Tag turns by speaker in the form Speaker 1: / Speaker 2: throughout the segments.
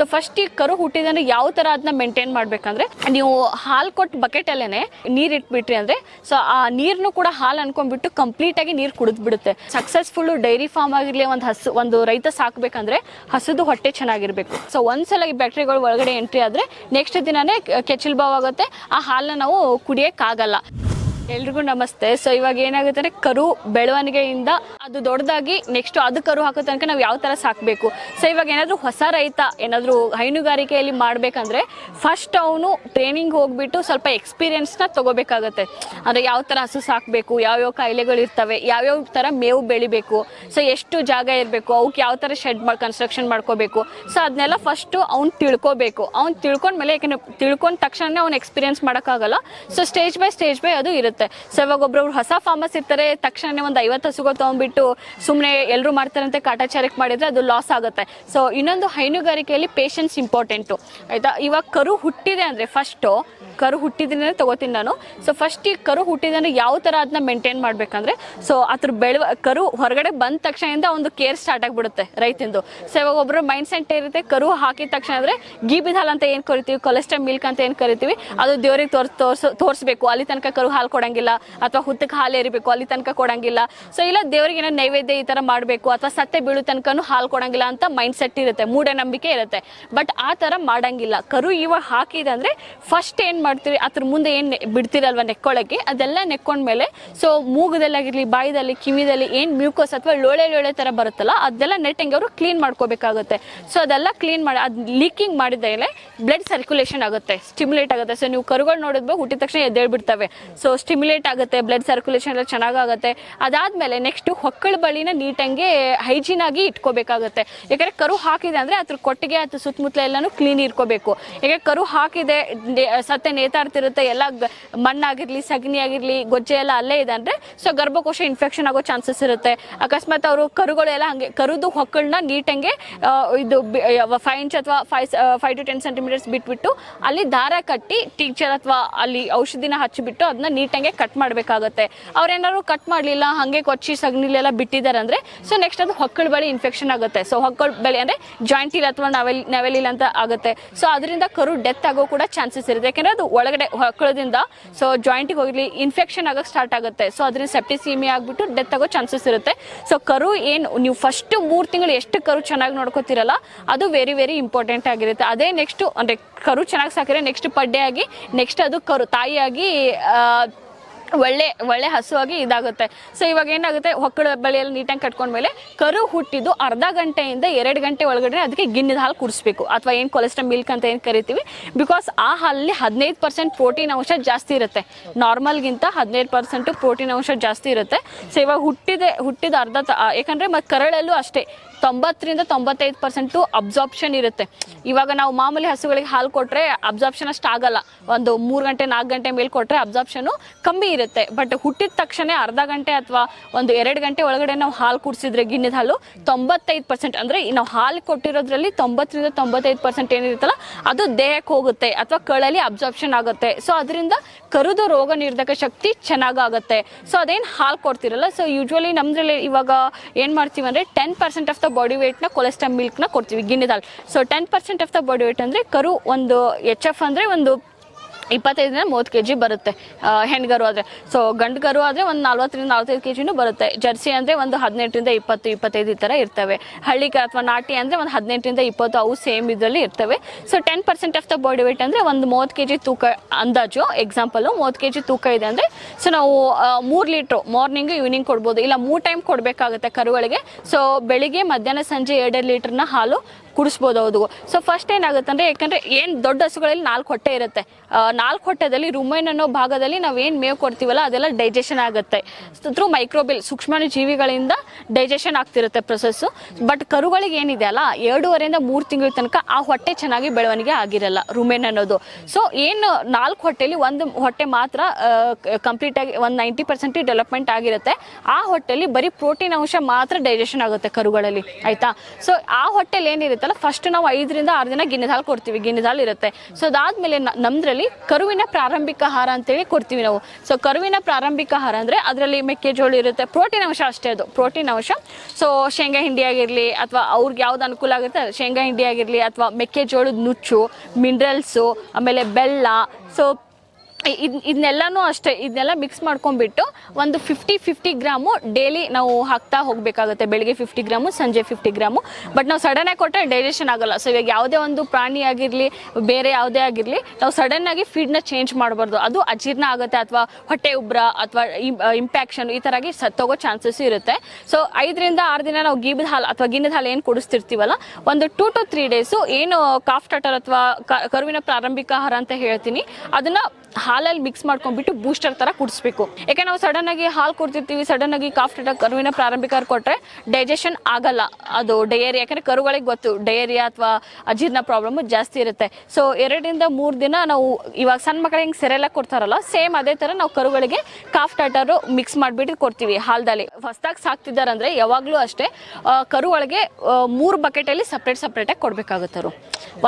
Speaker 1: So first ಈ ಕರು ಹುಟ್ಟಿದ್ರೆ ಯಾವ ತರ ಅದನ್ನ ಮೇಂಟೈನ್ ಮಾಡ್ಬೇಕಂದ್ರೆ, ನೀವು ಹಾಲು ಕೊಟ್ಟು ಬಕೆಟಲ್ಲೇ ನೀರ್ ಇಟ್ಬಿಟ್ರಿ ಅಂದ್ರೆ ಸೊ ಆ ನೀರ್ನು ಕೂಡ ಹಾಲು ಅನ್ಕೊಂಡ್ಬಿಟ್ಟು ಕಂಪ್ಲೀಟ್ ಆಗಿ ನೀರು ಕುಡಿದ್ ಬಿಡುತ್ತೆ ಸಕ್ಸಸ್ಫುಲ್ ಡೈರಿ ಫಾರ್ಮ್ ಆಗಿರ್ಲಿ, ಒಂದು ಹಸು, ಒಂದು ರೈತ ಸಾಕ್ಬೇಕಂದ್ರೆ ಹಸುದು ಹೊಟ್ಟೆ ಚೆನ್ನಾಗಿರ್ಬೇಕು. ಸೊ ಒಂದ್ಸಲ ಈ ಬ್ಯಾಕ್ಟೀರಿಯಾಗಳು ಒಳಗಡೆ ಎಂಟ್ರಿ ಆದ್ರೆ ನೆಕ್ಸ್ಟ್ ದಿನನೇ ಕೆಚ್ಚಲ್ ಬಾವ್ ಆಗುತ್ತೆ. ಆ ಹಾಲನ್ನ ನಾವು ಕುಡಿಯಕ್ಕಾಗಲ್ಲ ಎಲ್ರಿಗೂ ನಮಸ್ತೆ. ಸೊ ಇವಾಗ ಏನಾಗುತ್ತೆ ಅಂದ್ರೆ ಕರು ಬೆಳವಣಿಗೆಯಿಂದ ಅದು ದೊಡ್ಡದಾಗಿ ನೆಕ್ಸ್ಟ್ ಅದು ಕರು ಹಾಕೋ ತನಕ ನಾವು ಯಾವ ತರ ಸಾಕಬೇಕು? ಸೊ ಇವಾಗ ಏನಾದರೂ ಹೊಸ ರೈತ ಏನಾದರೂ ಹೈನುಗಾರಿಕೆಯಲ್ಲಿ ಮಾಡಬೇಕಂದ್ರೆ ಫಸ್ಟ್ ಅವನು ಟ್ರೈನಿಂಗ್ ಹೋಗ್ಬಿಟ್ಟು ಸ್ವಲ್ಪ ಎಕ್ಸ್ಪೀರಿಯನ್ಸ್ನ ತಗೋಬೇಕಾಗತ್ತೆ. ಅಂದ್ರೆ ಯಾವ ಥರ ಹಸು ಸಾಕಬೇಕು, ಯಾವ್ಯಾವ ಕಾಯಿಲೆಗಳು ಇರ್ತವೆ, ಯಾವ್ಯಾವ ಥರ ಮೇವು ಬೆಳಿಬೇಕು ಸೊ ಎಷ್ಟು ಜಾಗ ಇರಬೇಕು ಅವಕ್ಕೆ ಯಾವ ಥರ ಶೆಡ್ ಮಾಡಿ ಕನ್ಸ್ಟ್ರಕ್ಷನ್ ಮಾಡ್ಕೋಬೇಕು ಸೊ ಅದನ್ನೆಲ್ಲ ಫಸ್ಟು ಅವ್ನು ತಿಳ್ಕೊಬೇಕು. ಅವ್ನು ತಿಳ್ಕೊಂಡ್ಮೇಲೆ ಯಾಕೆಂದ್ರೆ ತಿಳ್ಕೊಂಡ ತಕ್ಷಣ ಅವ್ನು ಎಕ್ಸ್ಪೀರಿಯನ್ಸ್ ಮಾಡೋಕ್ಕಾಗಲ್ಲ. So stage by stage by ಅದು ಇರುತ್ತೆ. ಸೊ ಇವಾಗ ಒಬ್ಬೊಬ್ರು ಹೊಸ ಫಾರ್ಮರ್ಸ್ ಇರ್ತಾರೆ ತಕ್ಷಣ ಒಂದು ಐವತ್ತು ಹಸುಗಳು ತೊಗೊಂಡ್ಬಿಟ್ಟು ಸುಮ್ಮನೆ ಎಲ್ಲರೂ ಮಾಡ್ತಾರಂತೆ, ಕಾಟಾಚಾರಕ್ಕೆ ಮಾಡಿದ್ರೆ ಅದು ಲಾಸ್ ಆಗುತ್ತೆ. ಸೊ ಇನ್ನೊಂದು ಹೈನುಗಾರಿಕೆಯಲ್ಲಿ ಪೇಷನ್ಸ್ ಇಂಪಾರ್ಟೆಂಟು ಆಯಿತಾ? ಇವಾಗ ಕರು ಹುಟ್ಟಿದೆ ಅಂದರೆ ಫಸ್ಟು ಕರು ಹುಟ್ಟಿದ್ರೆ ತಗೋತೀನಿ ನಾನು. ಸೊ ಫಸ್ಟ್ ಈ ಕರು ಹುಟ್ಟಿದ್ರೆ ಯಾವ ಥರ ಅದನ್ನ ಮೇಂಟೈನ್ ಮಾಡಬೇಕಂದ್ರೆ ಸೊ ಅದ್ರ ಬೆಳವ, ಕರು ಹೊರಗಡೆ ಬಂದ ತಕ್ಷಣದಿಂದ ಒಂದು ಕೇರ್ ಸ್ಟಾರ್ಟ್ ಆಗಿಬಿಡುತ್ತೆ ರೈತಿಂದು ಸೊ ಇವಾಗ ಒಬ್ಬರು ಮೈಂಡ್ ಸೆಟ್ ಇರುತ್ತೆ ಕರು ಹಾಕಿದ ತಕ್ಷಣ ಅಂದರೆ ಗೀಬಿದ ಹಾಲು ಅಂತ ಏನು ಕರಿತೀವಿ ಕೊಲೆಸ್ಟ್ರಾಲ್ ಮಿಲ್ಕ್ ಅಂತ ಏನು ಕರಿತೀವಿ, ಅದು ದೇವ್ರಿಗೆ ತೋರ್ಸ್ ತೋರ್ಸ್, ತೋರಿಸ್ಬೇಕು. ಅಲ್ಲಿ ತನಕ ಕರು ಹಾಲು ಕೊಡಂಗಿಲ್ಲ, ಅಥವಾ ಹುತ್ತಕ್ಕೆ ಹಾಲು ಎರಿಬೇಕು ಅಲ್ಲಿ ತನಕ ಕೊಡಂಗಿಲ್ಲ. ಸೊ ಇಲ್ಲ ದೇವರಿಗೆ ಏನೋ ನೈವೇದ್ಯ ಈ ಥರ ಮಾಡಬೇಕು, ಅಥವಾ ಸತ್ತೆ ಬೀಳು ತನಕನೂ ಹಾಲು ಕೊಡಂಗಿಲ್ಲ ಅಂತ ಮೈಂಡ್ ಸೆಟ್ ಇರುತ್ತೆ, ಮೂಢನಂಬಿಕೆ ಇರುತ್ತೆ. ಬಟ್ ಆ ಥರ ಮಾಡಂಗಿಲ್ಲ. ಕರು ಇವಾಗ ಹಾಕಿದಂದ್ರೆ ಫಸ್ಟ್ ಏನು ಮಾಡ್ತೀವಿ ಅದ್ರ ಮುಂದೆ ಏನು ಬಿಡ್ತೀರಲ್ವ ನೆಕ್ಕೊಳಗೆ ಅದೆಲ್ಲ ನೆಕ್ಕೊಂಡ್ಮೇಲೆ ಸೊ ಮೂಗದಲ್ಲಾಗಿರಲಿ, ಬಾಯಿದಲ್ಲಿ, ಕಿವಿದಲ್ಲಿ ಏನು ಮ್ಯೂಕೋಸ್ ಅಥವಾ ಲೋಳೆ ಲೋಳೆ ಥರ ಬರುತ್ತಲ್ಲ, ಅದೆಲ್ಲ ನೆಟ್ಟಂಗೆ ಅವರು ಕ್ಲೀನ್ ಮಾಡ್ಕೋಬೇಕಾಗುತ್ತೆ. ಸೊ ಅದೆಲ್ಲ ಕ್ಲೀನ್ ಮಾಡಿ, ಅದು ಲೀಕಿಂಗ್ ಮಾಡಿದ್ದೇನೆ ಬ್ಲಡ್ ಸರ್ಕ್ಯುಲೇಷನ್ ಆಗುತ್ತೆ ಸ್ಟಿಮ್ಯುಲೇಟ್ ಆಗುತ್ತೆ. ಸೊ ನೀವು ಕರುಗಳು ನೋಡಿದ್ಬೇಕು ಹುಟ್ಟಿದ ತಕ್ಷಣ ಎದ್ದೇಳ್ಬಿಡ್ತವೆ. ಸೊ ಸ್ಟಿಮ್ಯುಲೇಟ್ ಆಗುತ್ತೆ ಬ್ಲಡ್ ಸರ್ಕ್ಯುಲೇಷನ್ ಎಲ್ಲ ಚೆನ್ನಾಗಾಗುತ್ತೆ. ಅದಾದಮೇಲೆ ನೆಕ್ಸ್ಟ್ ಹೊಕ್ಕಳ ಬಳಿನ ನೀಟಂಗೆ ಹೈಜೀನ್ ಆಗಿ ಇಟ್ಕೋಬೇಕಾಗುತ್ತೆ. ಯಾಕಂದರೆ ಕರು ಹಾಕಿದೆ ಅಂದರೆ ಅದ್ರ ಕೊಟ್ಟಿಗೆ ಅಥವಾ ಸುತ್ತಮುತ್ತಲ ಎಲ್ಲನೂ ಕ್ಲೀನ್ ಇಟ್ಕೋಬೇಕು. ಯಾಕಂದ್ರೆ ಕರು ಹಾಕಿದೆ ಸತ್ತೆ ನೇತಾಡ್ತಿರುತ್ತೆ, ಎಲ್ಲ ಗ- ಮಣ್ಣಾಗಿರ್ಲಿ ಸಗಣಿ ಆಗಿರ್ಲಿ ಗೊಜ್ಜೆ ಎಲ್ಲ ಅಲ್ಲೇ ಇದೆ ಅಂದ್ರೆ ಸೊ ಗರ್ಭಕೋಶ ಇನ್ಫೆಕ್ಷನ್ ಆಗೋ ಚಾನ್ಸಸ್ ಇರುತ್ತೆ. ಅಕಸ್ಮಾತ್ ಅವರು ಕರುಗಳೆಲ್ಲ ಹಂಗೆ, ಕರುದು ಹೊಕ್ಕಳನ್ನ ನೀಟಂಗೆ ಇದು ಫೈವ್ ಇಂಚ್ ಅಥವಾ five five to ten centimetres ಬಿಟ್ಬಿಟ್ಟು, ಅಲ್ಲಿ ದಾರ ಕಟ್ಟಿ ಟೀಚರ್ ಅಥವಾ ಅಲ್ಲಿ ಔಷಧಿನ ಹಚ್ಚಿಬಿಟ್ಟು ಅದನ್ನ ನೀಟಂಗೆ ಕಟ್ ಮಾಡಬೇಕಾಗತ್ತೆ. ಅವ್ರೇನಾದ್ರು ಕಟ್ ಮಾಡಲಿಲ್ಲ, ಹಾಗೆ ಕೊಚ್ಚಿ ಸಗಣಿಲೆಲ್ಲ ಬಿಟ್ಟಿದ್ದಾರೆ ಅಂದ್ರೆ ಸೊ ನೆಕ್ಸ್ಟ್ ಅದು ಹೊಕ್ಕಳ ಬಳಿ ಇನ್ಫೆಕ್ಷನ್ ಆಗುತ್ತೆ. ಸೊ ಹೊಕ್ಕಳ ಬಳಿ ಅಂದ್ರೆ ಜಾಯಿಂಟ್ ಇಲ್ಲ ಅಥವಾ ನವೆಲ್ ನವೆಲಿಲ್ಲ ಅಂತ ಆಗುತ್ತೆ. ಸೊ ಅದರಿಂದ ಕರು ಡೆತ್ ಆಗೋ ಕೂಡ ಚಾನ್ಸಸ್ ಇರುತ್ತೆ. ಯಾಕಂದ್ರೆ ಅದು ಒಳಗಡೆ ಹೊಕ್ಕಳದಿಂದ ಸೊ ಜಾಯಿಂಟಿಗೆ ಹೋಗಲಿ ಇನ್ಫೆಕ್ಷನ್ ಆಗೋಕೆ ಸ್ಟಾರ್ಟ್ ಆಗುತ್ತೆ. ಸೊ ಅದರಿಂದ ಸೆಪ್ಟಿಸೀಮಿ ಆಗಿಬಿಟ್ಟು ಡೆತ್ ಆಗೋ ಚಾನ್ಸಸ್ ಇರುತ್ತೆ. ಸೊ ಕರು ಏನು, ನೀವು ಫಸ್ಟ್ ಮೂರು ತಿಂಗಳು ಎಷ್ಟು ಕರು ಚೆನ್ನಾಗಿ ನೋಡ್ಕೋತಿರಲ್ಲ, ಅದು ವೆರಿ ವೆರಿ ಇಂಪಾರ್ಟೆಂಟ್ ಆಗಿರುತ್ತೆ. ಅದೇ ನೆಕ್ಸ್ಟ್ ಅಂದರೆ ಕರು ಚೆನ್ನಾಗಿ ಸಾಕಿದ್ರೆ ನೆಕ್ಸ್ಟ್ ಪಡ್ಡೆ ಆಗಿ ನೆಕ್ಸ್ಟ್ ಅದು ಕರು, ತಾಯಿಯಾಗಿ ಒಳ್ಳೆ ಒಳ್ಳೆ ಹಸುವಾಗಿ ಇದಾಗುತ್ತೆ. ಸೊ ಇವಾಗ ಏನಾಗುತ್ತೆ? ಹೊಕ್ಕಳ ಬಳಿಯಲ್ಲಿ ನೀಟಾಗಿ ಕಟ್ಕೊಂಡ್ಮೇಲೆ ಕರು ಹುಟ್ಟಿದ್ದು ಅರ್ಧ ಗಂಟೆಯಿಂದ ಎರಡು ಗಂಟೆ ಒಳಗಡೆ ಅದಕ್ಕೆ ಗಿಣ್ಣದ ಹಾಲು ಕುಡಿಸ್ಬೇಕು ಅಥವಾ ಏನು ಕೊಲೆಸ್ಟ್ರಾಲ್ ಮಿಲ್ಕ್ ಅಂತ ಏನು ಕರಿತೀವಿ? ಬಿಕಾಸ್ ಆ ಹಾಲಲ್ಲಿ ಹದಿನೈದು ಪರ್ಸೆಂಟ್ ಪ್ರೋಟೀನ್ ಅಂಶ ಜಾಸ್ತಿ ಇರುತ್ತೆ. ನಾರ್ಮಲ್ಗಿಂತ ಹದಿನೈದು ಪರ್ಸೆಂಟು ಪ್ರೋಟೀನ್ ಅಂಶ ಜಾಸ್ತಿ ಇರುತ್ತೆ. ಸೊ ಇವಾಗ ಹುಟ್ಟಿದೆ, ಹುಟ್ಟಿದ ಅರ್ಧ ಯಾಕಂದರೆ ಮತ್ತು ಕರಳಲ್ಲೂ ಅಷ್ಟೇ. ತೊಂಬತ್ತರಿಂದ ತೊಂಬತ್ತೈದು ಪರ್ಸೆಂಟು ಅಬ್ಸಾರ್ಪ್ಷನ್ ಇರುತ್ತೆ. ಇವಾಗ ನಾವು ಮಾಮೂಲಿ ಹಸುಗಳಿಗೆ ಹಾಲು ಕೊಟ್ಟರೆ ಅಬ್ಸಾರ್ಪ್ಷನ್ ಅಷ್ಟು ಆಗಲ್ಲ. ಒಂದು ಮೂರು ಗಂಟೆ, ನಾಲ್ಕು ಗಂಟೆ ಮೇಲೆ ಕೊಟ್ಟರೆ ಅಬ್ಸಾರ್ಪ್ಷನು ಕಮ್ಮಿ ಇರುತ್ತೆ. ಬಟ್ ಹುಟ್ಟಿದ ತಕ್ಷಣ ಅರ್ಧ ಗಂಟೆ ಅಥವಾ ಒಂದು ಎರಡು ಗಂಟೆ ಒಳಗಡೆ ನಾವು ಹಾಲು ಕುಡಿಸಿದ್ರೆ ಗಿಣ್ಣದ ಹಾಲು ತೊಂಬತ್ತೈದು ಪರ್ಸೆಂಟ್ ಅಂದರೆ ನಾವು ಹಾಲು ಕೊಟ್ಟಿರೋದ್ರಲ್ಲಿ ತೊಂಬತ್ತರಿಂದ ತೊಂಬತ್ತೈದು ಪರ್ಸೆಂಟ್ ಏನಿರುತ್ತಲ್ಲ, ಅದು ದೇಹಕ್ಕೆ ಹೋಗುತ್ತೆ ಅಥವಾ ಕಳಲ್ಲಿ ಅಬ್ಸಾರ್ಪ್ಷನ್ ಆಗುತ್ತೆ. ಸೊ ಅದರಿಂದ ಕರುದ ರೋಗ ನಿರೋಧಕ ಶಕ್ತಿ ಚೆನ್ನಾಗಾಗುತ್ತೆ. ಸೊ ಅದೇನು ಹಾಲು ಕೊಡ್ತಿರಲ್ಲ ಸೊ ಯೂಶ್ವಲಿ ನಮ್ದ್ರಲ್ಲಿ ಇವಾಗ ಏನು ಮಾಡ್ತೀವಿ ಅಂದರೆ ten percent of the body ವೇಟ್ನ cholesterol ಮಿಲ್ಕ್ನ ಕೊಡ್ತೀವಿ ಗಿಣ್ಣದ ಹಾಲು so ten percent of the body weight ಅಂದರೆ ಕರು ಒಂದು ಎಚ್ ಎಫ್ ಅಂದರೆ ಒಂದು ಇಪ್ಪತ್ತೈದರಿಂದ ಮೂವತ್ತು ಕೆ ಜಿ ಬರುತ್ತೆ ಹೆಣ್ಗರು ಆದರೆ. ಸೊ ಗಂಡು ಕರು ಆದರೆ ಒಂದು ನಲ್ವತ್ತರಿಂದ ನಲ್ವತ್ತೈದು ಕೆ ಜಿನೂ ಬರುತ್ತೆ. ಜರ್ಸಿ ಅಂದರೆ ಒಂದು ಹದಿನೆಂಟರಿಂದ ಇಪ್ಪತ್ತು, ಇಪ್ಪತ್ತೈದು ಈ ಥರ ಇರ್ತವೆ. ಹಳ್ಳಿ ಕ ಅಥವಾ ನಾಟಿ ಅಂದರೆ ಒಂದು ಹದಿನೆಂಟರಿಂದ ಇಪ್ಪತ್ತು ಅವು ಸೇಮ್ ಇದರಲ್ಲಿ ಇರ್ತವೆ. So ten percent of the body weight ಅಂದರೆ ಒಂದು ಮೂವತ್ತು ಕೆ ಜಿ ತೂಕ ಅಂದಾಜು ಎಕ್ಸಾಂಪಲು ಮೂವತ್ತು ಕೆ ಜಿ ತೂಕ ಇದೆ ಅಂದರೆ ಸೊ ನಾವು ಮೂರು ಲೀಟ್ರು ಮಾರ್ನಿಂಗು ಈವ್ನಿಂಗ್ ಕೊಡ್ಬೋದು. ಇಲ್ಲ, ಮೂರು ಟೈಮ್ ಕೊಡಬೇಕಾಗುತ್ತೆ ಕರುಗಳಿಗೆ. ಸೊ ಬೆಳಿಗ್ಗೆ, ಮಧ್ಯಾಹ್ನ, ಸಂಜೆ ಎರಡೆರಡು ಲೀಟ್ರನ್ನ ಹಾಲು ಕುಡಿಸ್ಬೋದು ಅವ್ರಿಗೂ ಸೊ ಫಸ್ಟ್ ಏನಾಗುತ್ತೆ ಅಂದರೆ ಯಾಕಂದರೆ ಏನು ದೊಡ್ಡ ಹಸುಗಳಲ್ಲಿ ನಾಲ್ಕು ಹೊಟ್ಟೆ ಇರುತ್ತೆ. ನಾಲ್ಕು ಹೊಟ್ಟೆದಲ್ಲಿ ರುಮೈನ್ ಅನ್ನೋ ಭಾಗದಲ್ಲಿ ನಾವು ಏನು ಮೇವು ಕೊಡ್ತೀವಲ್ಲ, ಅದೆಲ್ಲ ಡೈಜೆಷನ್ ಆಗುತ್ತೆ. ತ್ರೂ ಮೈಕ್ರೋಬಿಲ್ ಸೂಕ್ಷ್ಮಾಣು ಜೀವಿಗಳಿಂದ ಡೈಜೆಷನ್ ಆಗ್ತಿರುತ್ತೆ ಪ್ರೊಸೆಸ್ಸು ಬಟ್ ಕರುಗಳಿಗೆ ಏನಿದೆ ಅಲ್ಲ, ಎರಡೂವರೆಯಿಂದ ಮೂರು ತಿಂಗಳ ತನಕ ಆ ಹೊಟ್ಟೆ ಚೆನ್ನಾಗಿ ಬೆಳವಣಿಗೆ ಆಗಿರಲ್ಲ ರುಮೇನ್ ಅನ್ನೋದು. ಸೊ ಏನು ನಾಲ್ಕು ಹೊಟ್ಟೆಲಿ ಒಂದು ಹೊಟ್ಟೆ ಮಾತ್ರ ಕಂಪ್ಲೀಟಾಗಿ ಒಂದು ನೈಂಟಿ ಪರ್ಸೆಂಟ್ ಡೆವಲಪ್ಮೆಂಟ್ ಆಗಿರುತ್ತೆ. ಆ ಹೊಟ್ಟೆಲಿ ಬರೀ ಪ್ರೋಟೀನ್ ಅಂಶ ಮಾತ್ರ ಡೈಜೆಷನ್ ಆಗುತ್ತೆ ಕರುಗಳಲ್ಲಿ, ಆಯಿತಾ? ಸೊ ಆ ಹೊಟ್ಟೆಲಿ ಏನಿರುತ್ತೆ ಐತಲ್ಲ ಫಸ್ಟ್ ನಾವು ಐದರಿಂದ ಆರು ದಿನ ಗಿಣ್ಣದ ಕೊಡ್ತೀವಿ ಗಿಣ್ಣದ ಇರುತ್ತೆ. ಸೊ ಅದಾದ್ಮೇಲೆ ನಮ್ದ್ರಲ್ಲಿ ಕರುವಿನ ಪ್ರಾರಂಭಿಕ ಆಹಾರ ಅಂತೇಳಿ ಕೊಡ್ತೀವಿ ನಾವು. ಸೊ ಕರುವಿನ ಪ್ರಾರಂಭಿಕ ಆಹಾರ ಅಂದ್ರೆ ಅದರಲ್ಲಿ ಮೆಕ್ಕೆಜೋಳ ಇರುತ್ತೆ ಪ್ರೋಟೀನ್ ಅಂಶ ಅಷ್ಟೇ ಅದು ಪ್ರೋಟೀನ್ ಅಂಶ. ಸೊ ಶೇಂಗಾ ಹಿಂಡಿ ಆಗಿರಲಿ ಅಥವಾ ಅವ್ರಿಗೆ ಯಾವ್ದು ಅನುಕೂಲ ಆಗುತ್ತೆ, ಶೇಂಗಾ ಹಿಂಡಿ ಆಗಿರಲಿ ಅಥವಾ ಮೆಕ್ಕೆಜೋಳದ ನುಚ್ಚು ಮಿನರಲ್ಸು ಆಮೇಲೆ ಬೆಲ್ಲ ಸೊ ಇದ್ ಇದನ್ನೆಲ್ಲನೂ ಅಷ್ಟೇ ಇದನ್ನೆಲ್ಲ ಮಿಕ್ಸ್ ಮಾಡ್ಕೊಂಡ್ಬಿಟ್ಟು ಒಂದು ಫಿಫ್ಟಿ ಫಿಫ್ಟಿ ಗ್ರಾಮು ಡೈಲಿ ನಾವು ಹಾಕ್ತಾ ಹೋಗಬೇಕಾಗುತ್ತೆ. ಬೆಳಿಗ್ಗೆ ಫಿಫ್ಟಿ ಗ್ರಾಮು, ಸಂಜೆ ಫಿಫ್ಟಿ ಗ್ರಾಮು. ಬಟ್ ನಾವು ಸಡನ್ನಾಗಿ ಕೊಟ್ಟರೆ ಡೈಜೆಷನ್ ಆಗೋಲ್ಲ. ಸೊ ಇವಾಗ ಯಾವುದೇ ಒಂದು ಪ್ರಾಣಿ ಆಗಿರಲಿ, ಬೇರೆ ಯಾವುದೇ ಆಗಿರಲಿ, ನಾವು ಸಡನ್ನಾಗಿ ಫೀಡ್ನ ಚೇಂಜ್ ಮಾಡಬಾರ್ದು. ಅದು ಅಜೀರ್ಣ ಆಗುತ್ತೆ ಅಥವಾ ಹೊಟ್ಟೆ ಉಬ್ರ ಅಥವಾ ಇಂಪ್ಯಾಕ್ಷನ್ ಈ ಥರಾಗಿ ಸತ್ತೋಗೋ ಚಾನ್ಸಸ್ ಇರುತ್ತೆ. ಸೊ ಐದರಿಂದ ಆರು ದಿನ ನಾವು ಗೀಬದ ಹಾಲು ಅಥವಾ ಗಿನ್ನದ ಹಾಲು ಏನು ಕುಡಿಸ್ತಿರ್ತೀವಲ್ಲ, ಒಂದು ಟೂ ಟು ತ್ರೀ ಡೇಸು ಏನು ಕಾಫ್ ಟಟರ್ ಅಥವಾ ಕರುವಿನ ಪ್ರಾರಂಭಿಕ ಆಹಾರ ಅಂತ ಹೇಳ್ತೀನಿ, ಅದನ್ನ ಹಾಲಲ್ಲಿ ಮಿಕ್ಸ್ ಮಾಡ್ಕೊಂಡ್ಬಿಟ್ಟು ಬೂಸ್ಟರ್ ತರ ಕುಡಿಸ್ಬೇಕು. ಯಾಕೆ ನಾವು ಸಡನ್ ಆಗಿ ಹಾಲು ಕೊಡ್ತಿರ್ತೀವಿ ಸಡನ್ ಆಗಿ ಕಾಫ್ ಟಟ ಕರುವಿನ ಪ್ರಾರಂಭಿಕ ಆಹಾರ ಕೊಟ್ರೆ ಡೈಜೆಷನ್ ಆಗಲ್ಲ. ಅದು ಡಯರಿ ಯಾಕಂದ್ರೆ ಕರುಗಳಿಗೆ ಗೊತ್ತು ಡಯರಿಯಾ ಅಥವಾ ಅಜೀರ್ಣ ಪ್ರಾಬ್ಲಮ್ ಜಾಸ್ತಿ ಇರುತ್ತೆ. ಸೊ ಎರಡರಿಂದ ಮೂರು ದಿನ ನಾವು ಇವಾಗ ಸಣ್ಣ ಮಕ್ಕಳಿಗೆ ಹೆಂಗೆ ಸೆರೆಲ್ಲ ಕೊಡ್ತಾರಲ್ಲ ಸೇಮ್ ಅದೇ ತರ ನಾವು ಕರುಗಳಿಗೆ ಕಾಫ್ ಟಟರು ಮಿಕ್ಸ್ ಮಾಡಿಬಿಟ್ಟು ಕೊಡ್ತೀವಿ ಹಾಲ್ದಲ್ಲಿ. ಹೊಸದಾಗಿ ಸಾಕ್ತಿದ್ದಾರಂದ್ರೆ ಯಾವಾಗಲೂ ಅಷ್ಟೇ ಕರುಗಳಿಗೆ ಮೂರು ಬಕೆಟಲ್ಲಿ ಸಪ್ರೇಟ್ ಸಪ್ರೇಟಾಗಿ ಕೊಡಬೇಕಾಗುತ್ತೆ ಅವರು.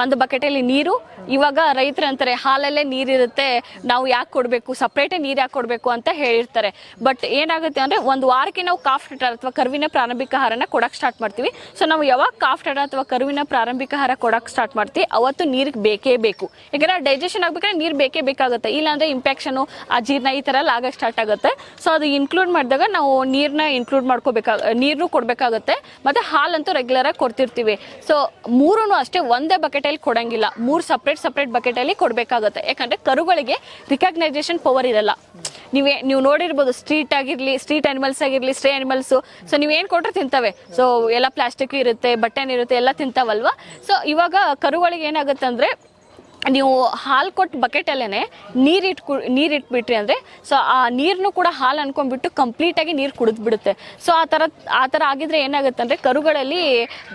Speaker 1: ಒಂದು ಬಕೆಟಲ್ಲಿ ನೀರು, ಇವಾಗ ರೈತರು ಅಂತಾರೆ ಹಾಲಲ್ಲೇ ನೀರಿರುತ್ತೆ ನಾವು ಯಾಕೆ ಕೊಡಬೇಕು? ಸಪ್ರೇಟೇ ನೀರು ಯಾಕೆ ಕೊಡಬೇಕು ಅಂತ ಹೇಳಿರ್ತಾರೆ. ಬಟ್ ಏನಾಗುತ್ತೆ ಅಂದರೆ ಒಂದು ವಾರಕ್ಕೆ ನಾವು ಕಾಫ್ ಟಟರ್ ಅಥವಾ ಕರುವಿನ ಪ್ರಾರಂಭಿಕ ಆಹಾರನ ಕೊಡೋಕೆ ಸ್ಟಾರ್ಟ್ ಮಾಡ್ತೀವಿ. ಸೊ ನಾವು ಯಾವಾಗ ಕಾಫ್ ಟಟರ್ ಅಥವಾ ಕರುವಿನ ಪ್ರಾರಂಭಿಕ ಆಹಾರ ಕೊಡೋಕೆ ಸ್ಟಾರ್ಟ್ ಮಾಡ್ತೀವಿ, ಅವತ್ತು ನೀರಿಗೆ ಬೇಕೇ ಬೇಕು. ಯಾಕಂದ್ರೆ ಡೈಜೆಷನ್ ಆಗ್ಬೇಕಾದ್ರೆ ನೀರು ಬೇಕೇ ಬೇಕಾಗುತ್ತೆ. ಇಲ್ಲಾಂದ್ರೆ ಇಂಫೆಕ್ಷನು ಅಜೀರ್ಣ ಈ ಥರ ಎಲ್ಲ ಆಗಕ್ಕೆ ಸ್ಟಾರ್ಟ್ ಆಗುತ್ತೆ. ಸೊ ಅದು ಇನ್ಕ್ಲೂಡ್ ಮಾಡಿದಾಗ ನಾವು ನೀರನ್ನ ಇನ್ಕ್ಲೂಡ್ ಮಾಡ್ಕೋಬೇಕಾಗ ನೀರನ್ನು ಕೊಡಬೇಕಾಗುತ್ತೆ. ಮತ್ತೆ ಹಾಲಂತೂ ರೆಗ್ಯುಲರ್ ಆಗಿ ಕೊಡ್ತಿರ್ತೀವಿ. ಸೊ ಮೂರೂ ಅಷ್ಟೇ ಒಂದೇ ಬಕೆಟಲ್ಲಿ ಕೊಡಂಗಿಲ್ಲ. ಮೂರು ಸಪ್ರೇಟ್ ಸಪ್ರೇಟ್ ಬಕೆಟಲ್ಲಿ ಕೊಡಬೇಕಾಗುತ್ತೆ. ಯಾಕಂದ್ರೆ ಕರುಗಳಿಗೆ ರಿಕಗ್ನೈಸೇಷನ್ ಪವರ್ ಇರಲ್ಲ. ನೀವೇ ನೀವು ನೋಡಿರ್ಬೋದು ಸ್ಟ್ರೀಟ್ ಆಗಿರಲಿ ಸ್ಟ್ರೀಟ್ ಅನಿಮಲ್ಸ್ ಆಗಿರಲಿ ಸ್ಟ್ರೇ ಅನಿಮಲ್ಸು ಸೊ ನೀವೇನು ಕೊಟ್ಟರೆ ತಿಂತವೆ. ಸೊ ಎಲ್ಲ ಪ್ಲಾಸ್ಟಿಕ್ ಇರುತ್ತೆ ಬಟ್ಟೆನಿರುತ್ತೆ ಎಲ್ಲ ತಿಂತಾವಲ್ವಾ? ಸೊ ಇವಾಗ ಕರುಗಳಿಗೆ ಏನಾಗುತ್ತೆ ಅಂದರೆ ನೀವು ಹಾಲು ಕೊಟ್ಟು ಬಕೆಟಲ್ಲೇ ನೀರು ಕು ನೀರು ಇಟ್ಬಿಟ್ರಿ ಅಂದರೆ ಸೊ ಆ ನೀರನ್ನು ಕೂಡ ಹಾಲು ಅನ್ಕೊಂಡ್ಬಿಟ್ಟು ಕಂಪ್ಲೀಟಾಗಿ ನೀರು ಕುಡಿದ್ಬಿಡುತ್ತೆ. ಸೊ ಆ ಥರ ಆ ಥರ ಆಗಿದ್ರೆ ಏನಾಗುತ್ತೆ ಅಂದರೆ ಕರುಗಳಲ್ಲಿ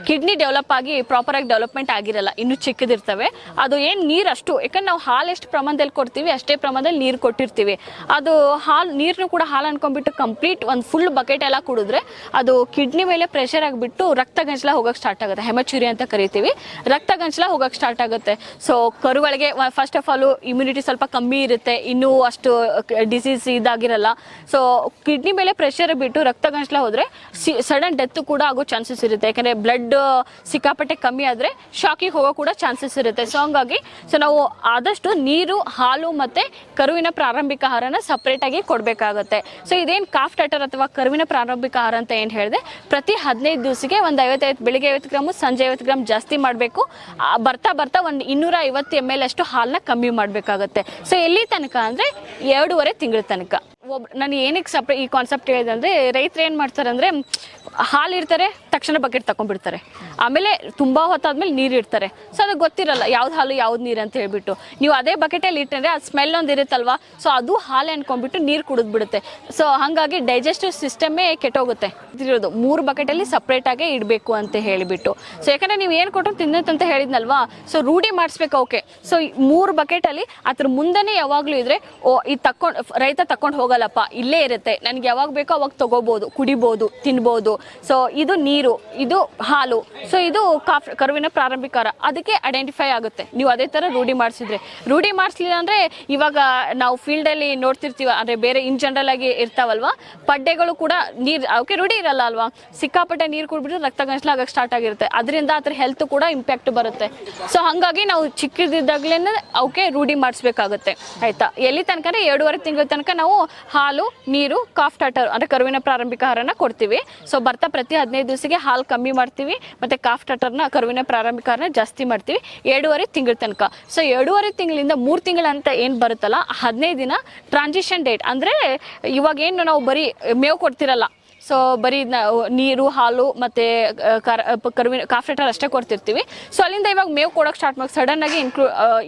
Speaker 1: ಕಿಡ್ನಿ ಡೆವಲಪ್ ಆಗಿ ಪ್ರಾಪರಾಗಿ ಡೆವಲಪ್ಮೆಂಟ್ ಆಗಿರಲ್ಲ, ಇನ್ನೂ ಚಿಕ್ಕದಿರ್ತವೆ. ಅದು ಏನು ನೀರು ಅಷ್ಟು, ಯಾಕಂದ್ರೆ ನಾವು ಹಾಲು ಎಷ್ಟು ಪ್ರಮಾಣದಲ್ಲಿ ಕೊಡ್ತೀವಿ, ಅಷ್ಟೇ ಪ್ರಮಾಣದಲ್ಲಿ ನೀರು ಕೊಟ್ಟಿರ್ತೀವಿ. ಅದು ಹಾಲು ನೀರನ್ನು ಕೂಡ ಹಾಲು ಅನ್ಕೊಂಡ್ಬಿಟ್ಟು ಕಂಪ್ಲೀಟ್ ಒಂದು ಫುಲ್ ಬಕೆಟ್ ಎಲ್ಲ ಕುಡಿದ್ರೆ ಅದು ಕಿಡ್ನಿ ಮೇಲೆ ಪ್ರೆಷರ್ ಆಗಿಬಿಟ್ಟು ರಕ್ತ ಗಂಜಲ ಹೋಗಕ್ಕೆ ಸ್ಟಾರ್ಟ್ ಆಗುತ್ತೆ. ಹೆಮಚುರಿ ಅಂತ ಕರಿತೀವಿ. ರಕ್ತ ಗಂಜಲ ಹೋಗಕ್ಕೆ ಸ್ಟಾರ್ಟ್ ಆಗುತ್ತೆ. ಸೊ ಕರುಗಳಿಗೆ ಫಸ್ಟ್ ಆಫ್ ಆಲ್ ಇಮ್ಯುನಿಟಿ ಸ್ವಲ್ಪ ಕಮ್ಮಿ ಇರುತ್ತೆ. ಇನ್ನೂ ಅಷ್ಟು ಡಿಸೀಸ್ ಇದಾಗಿರಲ್ಲ. ಸೊ ಕಿಡ್ನಿ ಮೇಲೆ ಪ್ರೆಷರ್ ಬಿಟ್ಟು ರಕ್ತ ಗಂಟ್ಲ ಹೋದ್ರೆ ಸಡನ್ ಡೆತ್ ಕೂಡ ಆಗೋ ಚಾನ್ಸಸ್ ಇರುತ್ತೆ. ಯಾಕಂದ್ರೆ ಬ್ಲಡ್ ಸಿಕ್ಕಾಪಟ್ಟೆ ಕಮ್ಮಿ ಆದ್ರೆ ಶಾಕಿಗೆ ಹೋಗೋ ಕೂಡ ಚಾನ್ಸಸ್ ಇರುತ್ತೆ. ಸೊ ಹಂಗಾಗಿ ಸೊ ನಾವು ಆದಷ್ಟು ನೀರು, ಹಾಲು ಮತ್ತೆ ಕರುವಿನ ಪ್ರಾರಂಭಿಕ ಆಹಾರನ ಸಪ್ರೇಟ್ ಆಗಿ ಕೊಡಬೇಕಾಗುತ್ತೆ. ಸೊ ಇದೇನು ಕಾಫ್ ಟಟರ್ ಅಥವಾ ಕರುವಿನ ಪ್ರಾರಂಭಿಕ ಆಹಾರ ಅಂತ ಏನು ಹೇಳಿದೆ, ಪ್ರತಿ ಹದಿನೈದು ದಿವಸಕ್ಕೆ ಒಂದು ಐವತ್ತೈದು, ಬೆಳಿಗ್ಗೆ ಐವತ್ತು ಗ್ರಾಮ್, ಸಂಜೆ ಐವತ್ತು ಗ್ರಾಮ್ ಜಾಸ್ತಿ ಮಾಡಬೇಕು. ಬರ್ತಾ ಬರ್ತಾ ಒಂದು ಇನ್ನೂರ ಐವತ್ತು ಎಲ್ ಅಷ್ಟು ಹಾಲನ್ನ ಕಮ್ಮಿ ಮಾಡಬೇಕಾಗುತ್ತೆ. ಸೊ ಎಲ್ಲಿ ತನಕ ಅಂದರೆ ಎರಡೂವರೆ ತಿಂಗಳ ತನಕ. ಒಬ್ ನಾನು ಏನಕ್ಕೆ ಸಪ್ರೇ ಈ ಕಾನ್ಸೆಪ್ಟ್ ಹೇಳಿದೆ ಅಂದರೆ ರೈತರು ಏನು ಮಾಡ್ತಾರೆ ಅಂದರೆ ಹಾಲು ಇರ್ತಾರೆ ತಕ್ಷಣ ಬಕೆಟ್ ತಗೊಂಡ್ಬಿಡ್ತಾರೆ ಆಮೇಲೆ ತುಂಬ ಹೊತ್ತಾದ್ಮೇಲೆ ನೀರು ಇರ್ತಾರೆ ಸೊ ಅದು ಗೊತ್ತಿರಲ್ಲ, ಯಾವ್ದು ಹಾಲು, ಯಾವ್ದು ನೀರು ಅಂತ ಹೇಳ್ಬಿಟ್ಟು. ನೀವು ಅದೇ ಬಕೆಟಲ್ಲಿ ಇಟ್ಟರೆ ಅದು ಸ್ಮೆಲ್ ಒಂದು ಇರುತ್ತಲ್ವಾ? ಸೊ ಅದು ಹಾಲು ಅನ್ಕೊಂಡ್ಬಿಟ್ಟು ನೀರು ಕುಡಿದ್ಬಿಡುತ್ತೆ. ಸೊ ಹಾಗಾಗಿ ಡೈಜೆಸ್ಟಿವ್ ಸಿಸ್ಟಮೇ ಕೆಟ್ಟೋಗುತ್ತೆ. ಇದಿರೋದು, ಮೂರು ಬಕೆಟಲ್ಲಿ ಸಪ್ರೇಟಾಗೇ ಇಡಬೇಕು ಅಂತ ಹೇಳಿಬಿಟ್ಟು. ಸೊ ಯಾಕಂದರೆ ನೀವು ಏನು ಕೊಟ್ಟರು ತಿನ್ನತ್ತಂತ ಹೇಳಿದ್ನಲ್ವಾ? ಸೊ ರೂಢಿ ಮಾಡಿಸ್ಬೇಕು, ಓಕೆ. ಸೊ ಮೂರು ಬಕೆಟಲ್ಲಿ ಅದ್ರ ಮುಂದೆನೇ ಯಾವಾಗಲೂ ಇದ್ರೆ, ಓ ಇದು ತಕೊಂಡು ರೈತ ತಕೊಂಡು ಹೋಗಲ್ಲಪ್ಪ, ಇಲ್ಲೇ ಇರುತ್ತೆ. ನನಗೆ ಯಾವಾಗ ಬೇಕೋ ಅವಾಗ ತಗೋಬೋದು, ಕುಡಿಬೋದು, ತಿನ್ಬೋದು. ಸೊ ಇದು ನೀರು, ಇದು ಹಾಲು. ಸೊ ಇದು ಕಾಫ್, ಕರುವಿನ ಪ್ರಾರಂಭಿಕಾರ ಅದಕ್ಕೆ ಐಡೆಂಟಿಫೈ ಆಗುತ್ತೆ. ನೀವು ಅದೇ ಥರ ರೂಢಿ ಮಾಡಿಸಿದ್ರೆ. ರೂಢಿ ಮಾಡಿಸ್ಲಿಲ್ಲ ಅಂದರೆ ಇವಾಗ ನಾವು ಫೀಲ್ಡಲ್ಲಿ ನೋಡ್ತಿರ್ತೀವ, ಅಂದರೆ ಬೇರೆ ಇನ್ ಜನರಲ್ ಆಗಿ ಇರ್ತಾವಲ್ವಾ? ಪಡ್ಡೆಗಳು ಕೂಡ ನೀರು, ಅವಕ್ಕೆ ರೂಢಿ ಇರಲ್ಲ ಅಲ್ವಾ? ಸಿಕ್ಕಾಪಟ್ಟೆ ನೀರು ಕುಡ್ಬಿಟ್ಟು ರಕ್ತ ಗಂಟಲ ಆಗಕ್ಕೆ ಸ್ಟಾರ್ಟ್ ಆಗಿರುತ್ತೆ. ಅದರಿಂದ ಅದ್ರ ಹೆಲ್ತ್ ಕೂಡ ಇಂಪ್ಯಾಕ್ಟ್ ಬರುತ್ತೆ. ಸೊ ಹಾಗಾಗಿ ನಾವು ಚಿಕ್ಕದಿದ್ದಾಗಲೇ ಅವಕ್ಕೆ ರೂಢಿ ಮಾಡಿಸ್ಬೇಕಾಗುತ್ತೆ. ಆಯ್ತಾ? ಎಲ್ಲಿ ತನಕ ಅಂದ್ರೆ ಎರಡೂವರೆ ತಿಂಗಳ ತನಕ ನಾವು ಹಾಲು, ನೀರು, ಕಾಫ್, ಟಾಟರ್, ಅಂದ್ರೆ ಕರುವಿನ ಪ್ರಾರಂಭಿಕ ಆಹಾರನ ಕೊಡ್ತೀವಿ. ಸೊ ಬರ್ತಾ ಪ್ರತಿ ಹದಿನೈದು ದಿವಸಕ್ಕೆ ಹಾಲು ಕಮ್ಮಿ ಮಾಡ್ತೀವಿ, ಮತ್ತೆ ಕಾಫ್ ಟಟರ್ನ ಕರುವಿನ ಪ್ರಾರಂಭಿಕ ಜಾಸ್ತಿ ಮಾಡ್ತೀವಿ. ಎರಡೂವರೆ ತಿಂಗಳ ತನಕ. ಸೊ ಎರಡೂವರೆ ತಿಂಗಳಿಂದ ಮೂರು ತಿಂಗಳ ಅಂತ ಏನು ಬರುತ್ತಲ್ಲ, ಹದಿನೈದು ದಿನ ಟ್ರಾನ್ಸಿಷನ್ ಡೇಟ್ ಅಂದ್ರೆ ಇವಾಗ ಏನು ನಾವು ಬರೀ ಮೇವು ಕೊಡ್ತಿರಲ್ಲ ಸೊ ಬರೀ ನೀರು, ಹಾಲು ಮತ್ತೆ ಕರುವಿನ ಕಾಫ್ರೆಟರ್ ಅಷ್ಟೇ ಕೊಡ್ತಿರ್ತೀವಿ. ಸೊ ಅಲ್ಲಿಂದ ಇವಾಗ ಮೇವು ಕೊಡೋಕೆ ಸ್ಟಾರ್ಟ್ ಮಾಡಿ ಸಡನ್ ಆಗಿ ಇನ್ಕ್ಲೂ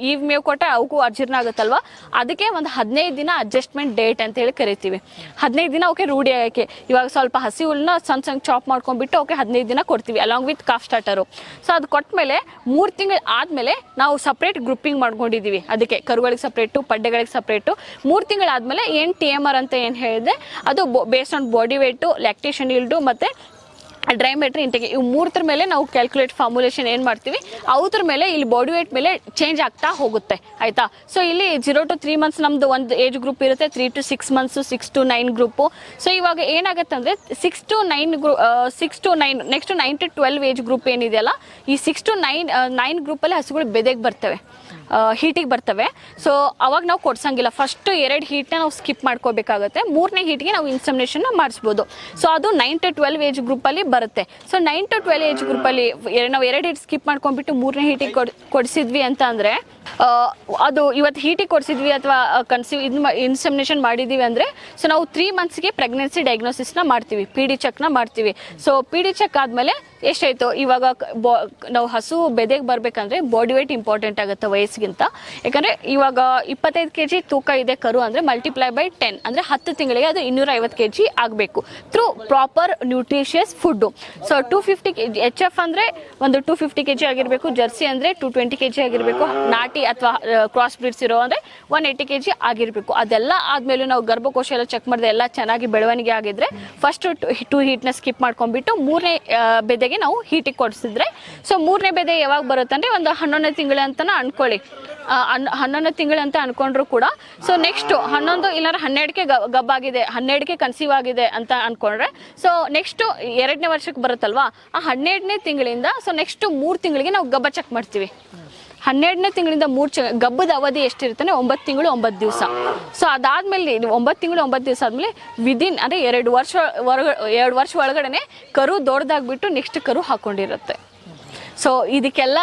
Speaker 1: ಈ ಮೇವು ಕೊಟ್ಟರೆ ಅವಕ್ಕೂ ಅಜೀರ್ಣ ಆಗುತ್ತಲ್ವ? ಅದಕ್ಕೆ ಒಂದು ಹದಿನೈದು ದಿನ ಅಡ್ಜಸ್ಟ್ಮೆಂಟ್ ಡೇಟ್ ಅಂತ ಹೇಳಿ ಕರಿತೀವಿ. ಹದಿನೈದು ದಿನ ಓಕೆ ರೂಢಿ ಆಗಕ್ಕೆ. ಇವಾಗ ಸ್ವಲ್ಪ ಹಸಿ ಹುಲ್ಲನ್ನ ಸಣ್ಣ ಸಣ್ಣ ಚಾಪ್ ಮಾಡ್ಕೊಂಡ್ಬಿಟ್ಟು ಓಕೆ ಹದಿನೈದು ದಿನ ಕೊಡ್ತೀವಿ along with calf starter so ಅದು ಕೊಟ್ಮೇಲೆ ಮೂರು ತಿಂಗಳು ಆದಮೇಲೆ ನಾವು ಸಪ್ರೇಟ್ ಗ್ರೂಪಿಂಗ್ ಮಾಡ್ಕೊಂಡಿದ್ದೀವಿ ಅದಕ್ಕೆ ಕರುಗಳಿಗೆ ಸಪ್ರೇಟು ಪಡ್ಡೆಗಳಿಗೆ ಸಪ್ರೇಟು ಮೂರು ತಿಂಗಳಾದಮೇಲೆ ಏನು ಟಿ ಎಂ ಆರ್ ಅಂತ ಏನು ಹೇಳಿದೆ ಅದು based on body weight lactation yield ಮತ್ತು ಡ್ರೈ ಮೆಟ್ರಿ ಇಂಟೆಗೆ ಇವು ಮೂರ್ತರ ಮೇಲೆ ನಾವು ಕ್ಯಾಲ್ಕುಲೇಟ್ ಫಾರ್ಮುಲೇಷನ್ ಏನು ಮಾಡ್ತೀವಿ? ಅವ್ರ ಮೇಲೆ, ಇಲ್ಲಿ ಬಾಡಿ ವೇಟ್ ಮೇಲೆ ಚೇಂಜ್ ಆಗ್ತಾ ಹೋಗುತ್ತೆ. ಆಯಿತಾ? ಸೊ ಇಲ್ಲಿ ಜೀರೋ ಟು ತ್ರೀ ಮಂತ್ಸ್ ನಮ್ದು ಒಂದು ಏಜ್ ಗ್ರೂಪ್ ಇರುತ್ತೆ. Three to six months six to nine group so ಇವಾಗ ಏನಾಗುತ್ತೆ ಅಂದರೆ six to nine group six to nine next nine to twelve age group ಏನಿದೆಯಲ್ಲ, ಈ ಸಿಕ್ಸ್ ಟು ನೈನ್ ನೈನ್ ಗ್ರೂಪಲ್ಲಿ ಹಸುಗಳು ಬೆದೆಗೆ ಬರ್ತವೆ. ಹೀಟಿಗೆ ಬರ್ತವೆ. ಸೊ ಅವಾಗ ನಾವು ಕೊಡ್ಸಂಗಿಲ್ಲ. ಫಸ್ಟ್ ಎರಡು ಹೀಟ್ನ ನಾವು ಸ್ಕಿಪ್ ಮಾಡ್ಕೋಬೇಕಾಗುತ್ತೆ. ಮೂರನೇ ಹೀಟ್ಗೆ ನಾವು ಇನ್ಸಮಿನೇಷನ್ ಮಾಡಿಸ್ಬೋದು. ಸೊ ಅದು ನೈನ್ ಟು ಟ್ವೆಲ್ವ್ ಏಜ್ ಗ್ರೂಪಲ್ಲಿ ಬರುತ್ತೆ. So nine to twelve age ಗ್ರೂಪಲ್ಲಿ ನಾವು ಎರಡು ಹೀಟ್ ಸ್ಕಿಪ್ ಮಾಡ್ಕೊಂಡ್ಬಿಟ್ಟು ಮೂರನೇ ಹೀಟಿಗೆ ಕೊಡ್ ಕೊಡಿಸಿದ್ವಿ ಅಂತ ಅಂದರೆ ಅದು ಇವತ್ತು ಹೀಟಿ ಕೊಡಿಸಿದ್ವಿ ಅಥವಾ ಕನ್ಸೀವ್ ಇದು ಇನ್ಸಮಿನೇಷನ್ ಮಾಡಿದ್ದೀವಿ ಅಂದರೆ ಸೊ ನಾವು ತ್ರೀ ಮಂತ್ಸ್ಗೆ ಪ್ರೆಗ್ನೆನ್ಸಿ ಡಯಾಗ್ನೋಸಿಸ್ನ ಮಾಡ್ತೀವಿ ಪಿ ಡಿ ಚೆಕ್ನ ಮಾಡ್ತೀವಿ. ಸೊ ಪಿ ಡಿ ಚೆಕ್ ಆದಮೇಲೆ ಎಷ್ಟಾಯಿತು? ಇವಾಗ ಬಾ- ನಾವು ಹಸು ಬೆದೆಗೆ ಬರಬೇಕಂದ್ರೆ ಬಾಡಿ ವೇಟ್ ಇಂಪಾರ್ಟೆಂಟ್ ಆಗುತ್ತೆ ವಯಸ್ಸಿಗಿಂತ. ಯಾಕಂದರೆ ಇವಾಗ ಇಪ್ಪತ್ತೈದು ಕೆ ಜಿ ತೂಕ ಇದೆ ಕರು ಅಂದರೆ ಮಲ್ಟಿಪ್ಲೈ ಬೈ ಟೆನ್ ಅಂದರೆ ಹತ್ತು ತಿಂಗಳಿಗೆ ಅದು ಇನ್ನೂರ ಐವತ್ತು ಕೆ ಜಿ ಆಗಬೇಕು. Through proper nutritious food so two fifty K G H F ಅಂದರೆ ಒಂದು ಟೂ ಫಿಫ್ಟಿ ಕೆ ಜಿ ಆಗಿರಬೇಕು ಜರ್ಸಿ ಅಂದರೆ ಟೂ ಟ್ವೆಂಟಿ ಕೆ ಜಿ ಆಗಿರಬೇಕು, ನಾಟಿ ಅಥವಾ ಕ್ರಾಸ್ ಬ್ರೀಡ್ಸ್ ಇರೋ ಅಂದರೆ ಒನ್ ಏಯ್ಟಿ ಕೆ ಜಿ ಆಗಿರಬೇಕು. ಅದೆಲ್ಲ ಆದಮೇಲೆ ನಾವು ಗರ್ಭಕೋಶ ಎಲ್ಲ ಚೆಕ್ ಮಾಡಿದೆ ಎಲ್ಲ ಚೆನ್ನಾಗಿ ಬೆಳವಣಿಗೆ ಆಗಿದ್ರೆ ಫಸ್ಟ್ ಟೂ ಹೀಟ್ನ ಸ್ಕಿಪ್ ಮಾಡ್ಕೊಂಡ್ಬಿಟ್ಟು ಮೂರನೇ ಬೆದೆಗೆ ನಾವು ಹೀಟಿಗೆ ಕೊಡಿಸಿದ್ರೆ. ಸೊ ಮೂರನೇ ಬೆದೆ ಯಾವಾಗ ಬರುತ್ತೆ ಅಂದರೆ ಒಂದು ಹನ್ನೊಂದನೇ ತಿಂಗಳು ಅಂತಲೇ ಹನ್- ಹನ್ನೊಂದು ತಿಂಗಳು ಅಂತ ಅನ್ಕೊಂಡ್ರು ಕೂಡ ಸೊ ನೆಕ್ಸ್ಟ್ ಹನ್ನೊಂದು ಇಲ್ಲಾರ ಹನ್ನೆರಡಕ್ಕೆ ಗಬ್ಬಾಗಿದೆ ಹನ್ನೆರಡಕ್ಕೆ ಕನ್ಸೀವ್ ಆಗಿದೆ ಅಂತ ಅನ್ಕೊಂಡ್ರೆ ಸೊ ನೆಕ್ಸ್ಟ್ ಎರಡನೇ ವರ್ಷಕ್ಕೆ ಬರುತ್ತಲ್ವಾ, ಆ ಹನ್ನೆರಡನೇ ತಿಂಗಳಿಂದ ಸೊ ನೆಕ್ಸ್ಟ್ ಮೂರು ತಿಂಗಳಿಗೆ ನಾವು ಗಬ್ಬ ಚೆಕ್ ಮಾಡ್ತೀವಿ. ಹನ್ನೆರಡನೇ ತಿಂಗಳಿಂದ ಮೂರು ಚ, ಗಬ್ಬದ ಅವಧಿ ಎಷ್ಟಿರ್ತಾನೆ ಒಂಬತ್ತು ತಿಂಗಳು ಒಂಬತ್ತು ದಿವಸ. ಸೊ ಅದಾದ್ಮೇಲೆ ಒಂಬತ್ತು ತಿಂಗಳು ಒಂಬತ್ತು ದಿವಸ ಆದಮೇಲೆ ವಿದಿನ್ ಅಂದರೆ ಎರಡು ವರ್ಷ, ಹೊರಗ, ಎರಡು ವರ್ಷ ಒಳಗಡೆ ಕರು ದೊಡ್ಡದಾಗ್ಬಿಟ್ಟು ನೆಕ್ಸ್ಟ್ ಕರು ಹಾಕೊಂಡಿರುತ್ತೆ. ಸೊ ಇದಕ್ಕೆಲ್ಲ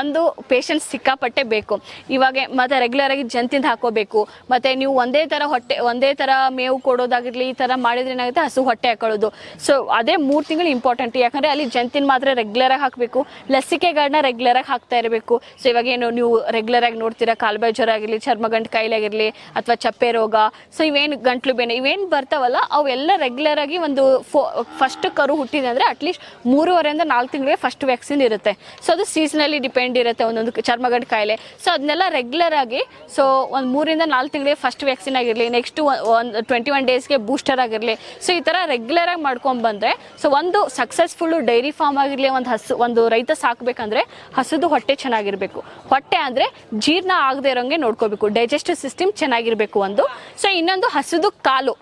Speaker 1: ಒಂದು ಪೇಷನ್ಸ್ ಸಿಕ್ಕಾಪಟ್ಟೆ ಬೇಕು. ಇವಾಗ ಮತ್ತೆ ರೆಗ್ಯುಲರ್ ಆಗಿ ಜಂತಿಂದ ಹಾಕೋಬೇಕು. ಮತ್ತೆ ನೀವು ಒಂದೇ ಥರ ಹೊಟ್ಟೆ, ಒಂದೇ ಥರ ಮೇವು ಕೊಡೋದಾಗಿರ್ಲಿ, ಈ ಥರ ಮಾಡಿದ್ರೆ ಏನಾಗುತ್ತೆ? ಹಸು ಹೊಟ್ಟೆ ಹಾಕೊಳ್ಳೋದು. ಸೊ ಅದೇ ಮೂರು ತಿಂಗಳು ಇಂಪಾರ್ಟೆಂಟ್ ಯಾಕಂದರೆ ಅಲ್ಲಿ ಜಂತಿನ ಮಾತ್ರ ರೆಗ್ಯುಲರ್ ಆಗಿ ಹಾಕಬೇಕು. ಲಸಿಕೆಗಳನ್ನ ರೆಗ್ಯುಲರ್ ಆಗಿ ಹಾಕ್ತಾ ಇರಬೇಕು. ಸೊ ಇವಾಗ ಏನು ನೀವು ರೆಗ್ಯುಲರ್ ಆಗಿ ನೋಡ್ತೀರಾ? ಕಾಲ್ಬಾಯಿ ಜ್ವರ ಆಗಿರಲಿ, ಚರ್ಮಗಂಟು ಆಗಿರಲಿ, ಅಥವಾ ಚಪ್ಪೆ ರೋಗ. ಸೊ ಇವೇನು ಗಂಟ್ಲು ಬೇನೆ, ಇವೇನು ಬರ್ತಾವಲ್ಲ, ಅವೆಲ್ಲ ರೆಗ್ಯುಲರ್ ಆಗಿ ಒಂದು ಫೋ ಫಸ್ಟ್ ಕರು ಹುಟ್ಟಿದೆ ಅಂದ್ರೆ ಅಟ್ಲೀಸ್ಟ್ ಮೂರುವರೆಯಿಂದ ನಾಲ್ಕು ತಿಂಗಳಿಗೆ ಫಸ್ಟ್ ವ್ಯಾಕ್ಸಿನ್ ಇರುತ್ತೆ. ಸೊ ಅದು ಸೀಸನಲ್ಲಿ ಡಿಪೆಂಡ್ ಇರುತ್ತೆ ಒಂದೊಂದು ಚರ್ಮಗಡ್ ಕಾಯಿಲೆ. ಸೊ ಅದನ್ನೆಲ್ಲ ರೆಗ್ಯುಲರ್ ಆಗಿ ಸೊ ಒಂದು ಮೂರಿಂದ ನಾಲ್ಕು ತಿಂಗಳಿಗೆ ಫಸ್ಟ್ ವ್ಯಾಕ್ಸಿನ್ ಆಗಿರಲಿ ನೆಕ್ಸ್ಟ್ ಒಂದು ಟ್ವೆಂಟಿ ಒನ್ ಡೇಸ್ಗೆ ಬೂಸ್ಟರ್ ಆಗಿರಲಿ. ಸೊ ಈ ಥರ ರೆಗ್ಯುಲರ್ ಆಗಿ ಮಾಡ್ಕೊಂಡು ಬಂದರೆ ಸೊ ಒಂದು ಸಕ್ಸಸ್ಫುಲ್ಲು ಡೈರಿ ಫಾರ್ಮ್ ಆಗಿರಲಿ, ಒಂದು ಹಸು, ಒಂದು ರೈತ ಸಾಕಬೇಕಂದ್ರೆ ಹಸುದು ಹೊಟ್ಟೆ ಚೆನ್ನಾಗಿರಬೇಕು. ಹೊಟ್ಟೆ ಅಂದರೆ ಜೀರ್ಣ ಆಗದೆ ಇರೋಂಗೆ ನೋಡ್ಕೋಬೇಕು. ಡೈಜೆಸ್ಟಿವ್ ಸಿಸ್ಟಮ್ ಚೆನ್ನಾಗಿರಬೇಕು ಒಂದು. ಸೊ ಇನ್ನೊಂದು ಹಸುದು ಕಾಲು.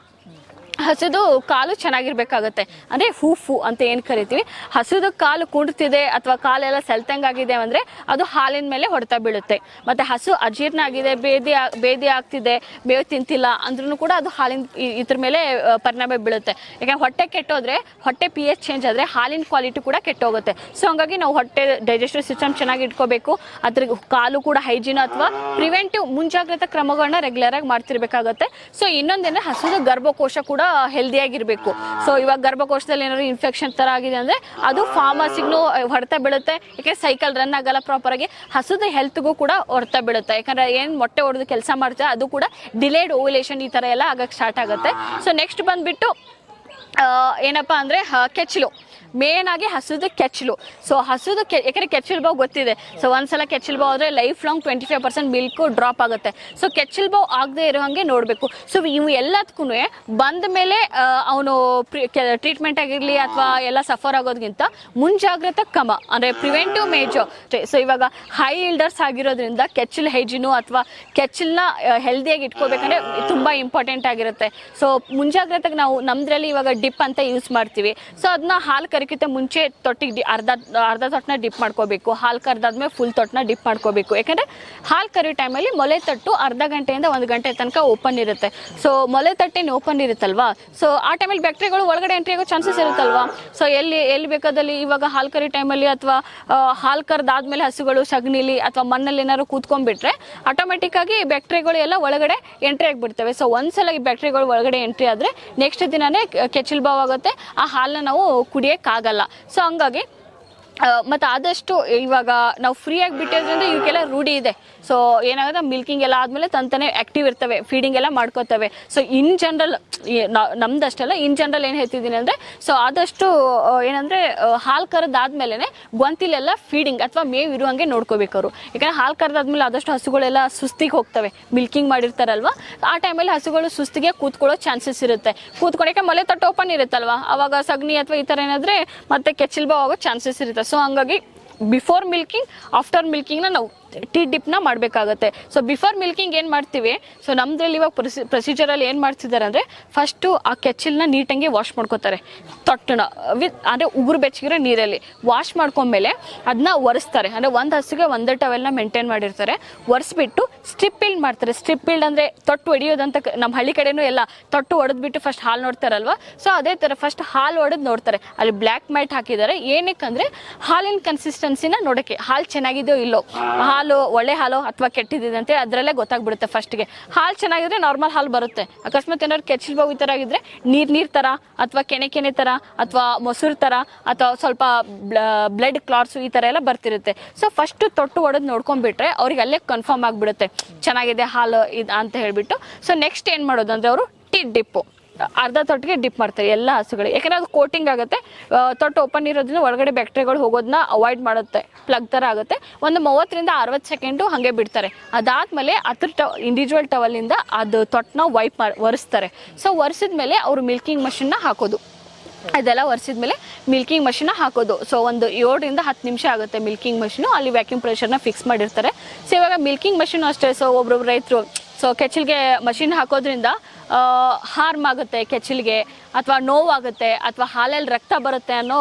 Speaker 1: ಹಸುದು ಕಾಲು ಚೆನ್ನಾಗಿರ್ಬೇಕಾಗತ್ತೆ. ಹೂ ಹೂಫು ಅಂತ ಏನು ಕರಿತೀವಿ? ಹಸುದು ಕಾಲು ಕುಂಡ್ತಿದೆ ಅಥವಾ ಕಾಲೆಲ್ಲ ಸೆಲ್ತಂಗಾಗಿದೆ ಅಂದರೆ ಅದು ಹಾಲಿನ ಮೇಲೆ ಹೊಡೆತ ಬೀಳುತ್ತೆ. ಮತ್ತು ಹಸು ಅಜೀರ್ಣ ಆಗಿದೆ ಬೇದಿ ಬೇದಿ ಆಗ್ತಿದೆ, ಬೇವು ತಿಂತಿಲ್ಲ ಅಂದ್ರೂ ಕೂಡ ಅದು ಹಾಲಿನ ಇದ್ರ ಮೇಲೆ ಪರಿಣಾಮ ಬೀಳುತ್ತೆ. ಯಾಕಂದ್ರೆ ಹೊಟ್ಟೆ ಕೆಟ್ಟೋದ್ರೆ, ಹೊಟ್ಟೆ ಪಿ ಎಚ್ ಚೇಂಜ್ ಆದರೆ ಹಾಲಿನ ಕ್ವಾಲಿಟಿ ಕೂಡ ಕೆಟ್ಟೋಗುತ್ತೆ. ಸೊ ಹಂಗಾಗಿ ನಾವು ಹೊಟ್ಟೆ ಡೈಜೆಸ್ಟಿವ್ ಸಿಸ್ಟಮ್ ಚೆನ್ನಾಗಿ ಇಟ್ಕೋಬೇಕು. ಅದ್ರ ಕಾಲು ಕೂಡ ಹೈಜೀನ್ ಅಥವಾ ಪ್ರಿವೆಂಟಿವ್ ಮುಂಜಾಗ್ರತಾ ಕ್ರಮಗಳನ್ನ ರೆಗ್ಯುಲರ್ ಆಗಿ ಮಾಡ್ತಿರ್ಬೇಕಾಗತ್ತೆ. ಸೊ ಇನ್ನೊಂದೇನೆ ಹಸುದ ಗರ್ಭಕೋಶ ಕೂಡ ಹೆಲ್ದಿ ಆಗಿರಬೇಕು ಸೊ ಇವಾಗ ಗರ್ಭಕೋಶದಲ್ಲಿ ಏನಾದ್ರು ಇನ್ಫೆಕ್ಷನ್ ತರ ಆಗಿದೆ ಅಂದ್ರೆ ಅದು ಫಾರ್ಮಸಿಗೂ ಹೊಡೆತ ಬೀಳುತ್ತೆ. ಯಾಕೆ ಸೈಕಲ್ ರನ್ ಆಗಲ್ಲ ಪ್ರಾಪರ್ ಆಗಿ. ಹಸುದ ಹೆಲ್ತ್ಗೂ ಕೂಡ ಹೊಡೆತ ಬೀಳುತ್ತೆ. ಯಾಕಂದರೆ ಏನು ಮೊಟ್ಟೆ ಹೊಡೆದು ಕೆಲಸ ಮಾಡ್ತಾರೆ ಅದು ಕೂಡ ಡಿಲೇಡ್ ಓವುಲೇಷನ್ ಈ ತರ ಎಲ್ಲ ಆಗಕ್ಕೆ ಸ್ಟಾರ್ಟ್ ಆಗುತ್ತೆ. ಸೊ ನೆಕ್ಸ್ಟ್ ಬಂದ್ಬಿಟ್ಟು ಏನಪ್ಪ ಅಂದ್ರೆ ಹ, ಕೆಚ್ಚಲು. ಮೇನ್ ಆಗಿ ಹಸುದು ಕೆಚ್ಚಲು. ಸೊ ಹಸುದು ಕೆ, ಯಾಕಂದ್ರೆ ಕೆಚ್ಚಲು ಬಾವು ಗೊತ್ತಿದೆ. ಸೊ ಒಂದ್ಸಲ ಕೆಚ್ಚಲು ಬಾವು ಆದರೆ life long twenty five percent milk drop ಆಗುತ್ತೆ. ಸೊ ಕೆಚ್ಚಲು ಬಾವು ಆಗದೆ ಇರೋ ಹಾಗೆ ನೋಡಬೇಕು. ಸೊ ಇವು ಎಲ್ಲದಕ್ಕೂ ಬಂದ ಮೇಲೆ ಅವನು ಟ್ರೀಟ್ಮೆಂಟ್ ಆಗಿರಲಿ ಅಥವಾ ಎಲ್ಲ ಸಫರ್ ಆಗೋದ್ಗಿಂತ ಮುಂಜಾಗ್ರತಾ ಕ್ರಮ, ಅಂದರೆ ಪ್ರಿವೆಂಟಿವ್ ಮೇಜರ್ ಸೊ ಇವಾಗ ಹೈ ಇಲ್ಡರ್ಸ್ ಆಗಿರೋದ್ರಿಂದ ಕೆಚ್ಚಲು ಹೈಜಿನು ಅಥವಾ ಕೆಚ್ಚಲನ್ನ ಹೆಲ್ದಿಯಾಗಿ ಇಟ್ಕೋಬೇಕಂದ್ರೆ ತುಂಬ ಇಂಪಾರ್ಟೆಂಟ್ ಆಗಿರುತ್ತೆ. ಸೊ ಮುಂಜಾಗ್ರತೆಗೆ ನಾವು ನಮ್ದ್ರಲ್ಲಿ ಇವಾಗ ಡಿಪ್ ಅಂತ ಯೂಸ್ ಮಾಡ್ತೀವಿ. ಸೊ ಅದನ್ನ ಹಾಲು ಕರಿಕಿಂತ ಮುಂಚೆ ತೊಟ್ಟಿಗೆ ಅರ್ಧ ಅರ್ಧ ತೊಟ್ಟನ ಡಿಪ್ ಮಾಡ್ಕೋಬೇಕು. ಹಾಲು ಕರೆದಾದ್ಮೇಲೆ ಫುಲ್ ತೊಟ್ಟನ ಡಿಪ್ ಮಾಡ್ಕೋಬೇಕು. ಯಾಕಂದರೆ ಹಾಲು ಕರಿಯೋ ಟೈಮಲ್ಲಿ ಮೊಲೆ ತಟ್ಟು ಅರ್ಧ ಗಂಟೆಯಿಂದ ಒಂದು ಗಂಟೆ ತನಕ ಓಪನ್ ಇರುತ್ತೆ. ಸೊ ಮೊಲೆ ತಟ್ಟೇನು ಓಪನ್ ಇರುತ್ತಲ್ವಾ? ಸೊ ಆ ಟೈಮಲ್ಲಿ ಬ್ಯಾಕ್ಟೀರಿಯಾಗಳು ಒಳಗಡೆ ಎಂಟ್ರಿ ಆಗೋ ಚಾನ್ಸಸ್ ಇರುತ್ತಲ್ವಾ? ಸೊ ಎಲ್ಲಿ ಎಲ್ಲಿ ಬೇಕಾದಲ್ಲಿ ಇವಾಗ ಹಾಲು ಕರಿ ಟೈಮಲ್ಲಿ ಅಥವಾ ಹಾಲು ಕರೆದಾದ್ಮೇಲೆ ಹಸುಗಳು ಸಗಣಿಲಿ ಅಥವಾ ಮಣ್ಣಲ್ಲಿ ಏನಾದ್ರು ಕೂತ್ಕೊಂಡ್ಬಿಟ್ರೆ ಆಟೋಮೆಟಿಕ್ಕಾಗಿ ಬ್ಯಾಕ್ಟೀರಿಯಾಗಳು ಎಲ್ಲ ಒಳಗಡೆ ಎಂಟ್ರಿ ಆಗಿಬಿಡ್ತವೆ. ಸೊ ಒಂದ್ಸಲ ಈ ಬ್ಯಾಕ್ಟೀರಿಯಾಗಳು ಒಳಗಡೆ ಎಂಟ್ರಿ ಆದರೆ ನೆಕ್ಸ್ಟ್ ದಿನನೇ ಕೆಚ್ಚಲು ಬಾವ್ ಆಗುತ್ತೆ. ಆ ಹಾಲನ್ನ ನಾವು ಕುಡಿಯೋಕ್ಕಾಗಲ್ಲ ಸೊ ಹಂಗಾಗಿ ಮತ್ತು ಆದಷ್ಟು ಇವಾಗ ನಾವು ಫ್ರೀ ಆಗಿ ಬಿಟ್ಟಿದ್ರಿಂದ ಇವಕ್ಕೆಲ್ಲ ರೂಢಿ ಇದೆ. ಸೊ ಏನಾಗುತ್ತೆ? ಮಿಲ್ಕಿಂಗ್ ಎಲ್ಲ ಆದಮೇಲೆ ತಂತಾನೆ ಆ್ಯಕ್ಟಿವ್ ಇರ್ತವೆ. ಫೀಡಿಂಗ್ ಎಲ್ಲ ಮಾಡ್ಕೋತವೆ. ಸೊ ಇನ್ ಜನರಲ್ ನಮ್ದಷ್ಟಲ್ಲ ಇನ್ ಜನರಲ್ ಏನು ಹೇಳ್ತಿದ್ದೀನಿ ಅಂದರೆ ಸೊ ಆದಷ್ಟು ಏನಂದರೆ ಹಾಲು ಕರೆದಾದ್ಮೇಲೆ ಗೊಂತಿಲೆಲ್ಲ ಫೀಡಿಂಗ್ ಅಥವಾ ಮೇವು ಇರುವಂಗೆ ನೋಡ್ಕೋಬೇಕು ಅವರು ಯಾಕಂದ್ರೆ ಹಾಲು ಕರೆದಾದ್ಮೇಲೆ ಆದಷ್ಟು ಹಸುಗಳೆಲ್ಲ ಸುಸ್ತಿಗೆ ಹೋಗ್ತವೆ. ಮಿಲ್ಕಿಂಗ್ ಮಾಡಿರ್ತಾರಲ್ವಾ? ಆ ಟೈಮಲ್ಲಿ ಹಸುಗಳು ಸುಸ್ತಿಗೆ ಕೂತ್ಕೊಳ್ಳೋ ಚಾನ್ಸಸ್ ಇರುತ್ತೆ. ಕೂತ್ಕೊಳಕ್ಕೆ ಮಲೆ ತಟ್ಟು ಓಪನ್ ಇರುತ್ತಲ್ವಾ? ಅವಾಗ ಸಗಣಿ ಅಥವಾ ಈ ಥರ ಏನಾದರೆ ಮತ್ತೆ ಕೆಚ್ಚಲ್ ಬಾವು ಆಗೋ ಚಾನ್ಸಸ್ ಇರುತ್ತೆ. ಸೊ ಹಂಗಾಗಿ ಬಿಫೋರ್ ಮಿಲ್ಕಿಂಗ್ ಆಫ್ಟರ್ ಮಿಲ್ಕಿಂಗ್ನ ನಾವು ಟೀ ಡಿಪ್ನ ಮಾಡಬೇಕಾಗತ್ತೆ. ಸೊ ಬಿಫೋರ್ ಮಿಲ್ಕಿಂಗ್ ಏನು ಮಾಡ್ತೀವಿ? ಸೊ ನಮ್ದ್ರಲ್ಲಿ ಇವಾಗ ಪ್ರೊಸಿ ಪ್ರೊಸೀಜರಲ್ಲಿ ಏನು ಮಾಡ್ತಿದ್ದಾರೆ ಅಂದರೆ ಫಸ್ಟು ಆ ಕೆಚ್ಚಲನ್ನ ನೀಟಾಗಿ ವಾಶ್ ಮಾಡ್ಕೋತಾರೆ. ತೊಟ್ಟನ ವಿತ್ ಅಂದರೆ ಉಗುರು ಬೆಚ್ಚಗಿರೋ ನೀರಲ್ಲಿ ವಾಶ್ ಮಾಡ್ಕೊಂಡ್ಮೇಲೆ ಅದನ್ನ ಒರೆಸ್ತಾರೆ. ಅಂದರೆ ಒಂದು ಹಸುಗೆ ಒಂದೇ ಟವೆಲ್ನ ಮೇಂಟೈನ್ ಮಾಡಿರ್ತಾರೆ. ಒರೆಸ್ಬಿಟ್ಟು ಸ್ಟ್ರಿಪ್ ಇಲ್ಡ್ ಮಾಡ್ತಾರೆ. ಸ್ಟ್ರಿಪ್ ಇಲ್ಡ್ ಅಂದರೆ ತೊಟ್ಟು ಹೊಡಿಯೋದಂತ ನಮ್ಮ ಹಳ್ಳಿ ಕಡೆನೂ ಎಲ್ಲ ತೊಟ್ಟು ಹೊಡೆದ್ಬಿಟ್ಟು ಫಸ್ಟ್ ಹಾಲು ನೋಡ್ತಾರಲ್ವಾ? ಸೊ ಅದೇ ಥರ ಫಸ್ಟ್ ಹಾಲು ಹೊಡೆದು ನೋಡ್ತಾರೆ. ಅಲ್ಲಿ ಬ್ಲ್ಯಾಕ್ ಮ್ಯಾಟ್ ಹಾಕಿದ್ದಾರೆ. ಏನಕ್ಕಂದ್ರೆ ಹಾಲಿನ ಕನ್ಸಿಸ್ಟೆನ್ಸಿನ ನೋಡೋಕ್ಕೆ. ಹಾಲು ಚೆನ್ನಾಗಿದೆಯೋ ಇಲ್ಲೋ? ಹಾಲು, ಒಳ್ಳೆ ಹಾಲು ಅಥವಾ ಕೆಟ್ಟಿದ್ದಿದೆ ಅಂತ ಅದರಲ್ಲೇ ಗೊತ್ತಾಗ್ಬಿಡುತ್ತೆ ಫಸ್ಟ್ಗೆ ಹಾಲು ಚೆನ್ನಾಗಿದ್ರೆ ನಾರ್ಮಲ್ ಹಾಲು ಬರುತ್ತೆ. ಅಕಸ್ಮಾತ್ ಏನಾದ್ರು ಕೆಚ್ಚಿಲ್ ಬಾವು ಈ ಥರ ಆಗಿದ್ರೆ ನೀರು ನೀರು ಥರ ಅಥವಾ ಕೆನೆ ಕೆನೆ ಥರ ಅಥವಾ ಮೊಸರು ಥರ ಅಥವಾ ಸ್ವಲ್ಪ ಬ್ಲಡ್ ಕ್ಲಾಟ್ಸು ಈ ಥರ ಎಲ್ಲ ಬರ್ತಿರುತ್ತೆ. ಸೊ ಫಸ್ಟ್ ತೊಟ್ಟು ಹೊಡೆದು ನೋಡ್ಕೊಂಡ್ಬಿಟ್ರೆ ಅವ್ರಿಗೆ ಅಲ್ಲೇ ಕನ್ಫರ್ಮ್ ಆಗಿಬಿಡುತ್ತೆ. ಚೆನ್ನಾಗಿದೆ ಹಾಲು ಇದು ಅಂತ ಹೇಳಿಬಿಟ್ಟು. ಸೊ ನೆಕ್ಸ್ಟ್ ಏನು ಮಾಡೋದು ಅಂದರೆ ಅವರು ಟಿ ಡಿಪ್ಪು. ಅರ್ಧ ತೊಟ್ಟಿಗೆ ಡಿಪ್ ಮಾಡ್ತಾರೆ ಎಲ್ಲ ಹಸುಗಳು ಯಾಕಂದ್ರೆ ಅದು ಕೋಟಿಂಗ್ ಆಗುತ್ತೆ. ತೊಟ್ಟು ಓಪನ್ ಇರೋದ್ರಿಂದ ಒಳಗಡೆ ಬ್ಯಾಕ್ಟೀರಿಯಾಗಳು ಹೋಗೋದನ್ನ ಅವಾಯ್ಡ್ ಮಾಡುತ್ತೆ. ಪ್ಲಗ್ ಥರ ಆಗುತ್ತೆ. ಒಂದು ಮೂವತ್ತರಿಂದ ಅರವತ್ತು ಸೆಕೆಂಡು ಹಾಗೆ ಬಿಡ್ತಾರೆ. ಅದಾದಮೇಲೆ ಅದ್ರ ಟವ್ ಇಂಡಿವಿಜುವಲ್ ಟವಲಿಂದ ಅದು ತೊಟ್ಟನ್ನ ವೈಪ್ ಮಾಡಿ, ಒರೆಸ್ತಾರೆ. ಸೊ ಒರೆಸಿದ್ಮೇಲೆ ಅವರು ಮಿಲ್ಕಿಂಗ್ ಮಷಿನ್ನ ಹಾಕೋದು. ಅದೆಲ್ಲ ಒರೆಸಿದ್ಮೇಲೆ ಮಿಲ್ಕಿಂಗ್ ಮಷಿನ ಹಾಕೋದು. ಸೊ ಒಂದು ಏಳರಿಂದ ಹತ್ತು ನಿಮಿಷ ಆಗುತ್ತೆ ಮಿಲ್ಕಿಂಗ್ ಮಷಿನು ಅಲ್ಲಿ ವ್ಯಾಕ್ಯೂಮ್ ಪ್ರೆಷರ್ನ ಫಿಕ್ಸ್ ಮಾಡಿರ್ತಾರೆ. ಸೊ ಇವಾಗ ಮಿಲ್ಕಿಂಗ್ ಮಷಿನ್ ಅಷ್ಟೇ. ಸೊ ಒಬ್ಬೊಬ್ರು ರೈತರು ಸೊ ಕೆಚ್ಚಿಲ್ಗೆ ಮಷಿನ್ ಹಾಕೋದ್ರಿಂದ ಹಾರ್ಮ್ ಆಗುತ್ತೆ ಕೆಚ್ಚಿಲ್ಗೆ ಅಥವಾ ನೋವಾಗುತ್ತೆ, ಅಥವಾ ಹಾಲಲ್ಲಿ ರಕ್ತ ಬರುತ್ತೆ ಅನ್ನೋ